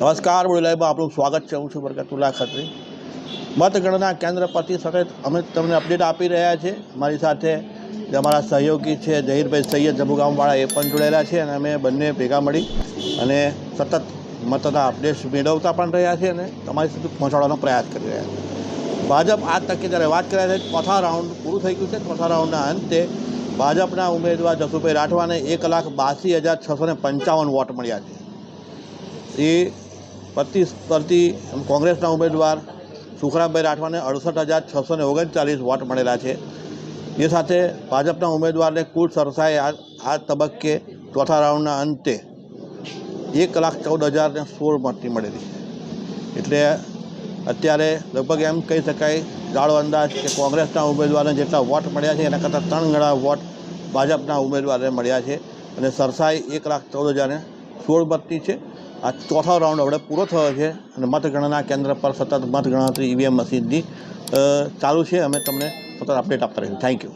નમસ્કાર બોલાઈમાં આપણું સ્વાગત છે. હું છું બરકતુલ્લા ખત્રી. મતગણના કેન્દ્ર પરથી સતત અમે તમને અપડેટ આપી રહ્યા છીએ મારી સાથે જે અમારા સહયોગી છે, જહીરભાઈ સૈયદ જબુગામવાળા એ પણ જોડાયેલા છે અને અમે બંને ભેગા મળી અને સતત મતના અપડેટ્સ મેળવતા પણ રહ્યા છે અને તમારી સુધી પહોંચાડવાનો પ્રયાસ કરી રહ્યા છે. ભાજપ આ તકે જ્યારે વાત કર્યા છે, ચોથા રાઉન્ડ પૂરું થઈ ગયું છે. ચોથા રાઉન્ડના અંતે ભાજપના ઉમેદવાર જસુભાઈ રાઠવાને એક લાખ બાસી હજાર છસો પંચાવન વોટ મળ્યા છે. એ પ્રતિસ્પર્ધી કોંગ્રેસના ઉમેદવાર સુખરામભાઈ રાઠવાને અડસઠ હજાર છસો ને ઓગણચાલીસ વોટ મળેલા છે. એ સાથે ભાજપના ઉમેદવારને કુલ સરસાએ આ તબક્કે ચોથા રાઉન્ડના અંતે એક લાખ ચૌદ હજાર ને સોળ મતની મળેલી છે. એટલે અત્યારે લગભગ એમ કહી શકાય જાળો અંદાજ કે કોંગ્રેસના ઉમેદવારને જેટલા વોટ મળ્યા છે, એના કરતાં ત્રણ ગણા વોટ ભાજપના ઉમેદવારને મળ્યા છે. અને સરસાઈ એક લાખ ચૌદ હજારને સોળ મતની છે. આ ચોથો રાઉન્ડ હવે પૂરો થયો છે અને મતગણના કેન્દ્ર પર સતત મતગણતરી ઈવીએમ મશીનની ચાલુ છે. અમે તમને સતત અપડેટ આપતા રહીશું. Thank you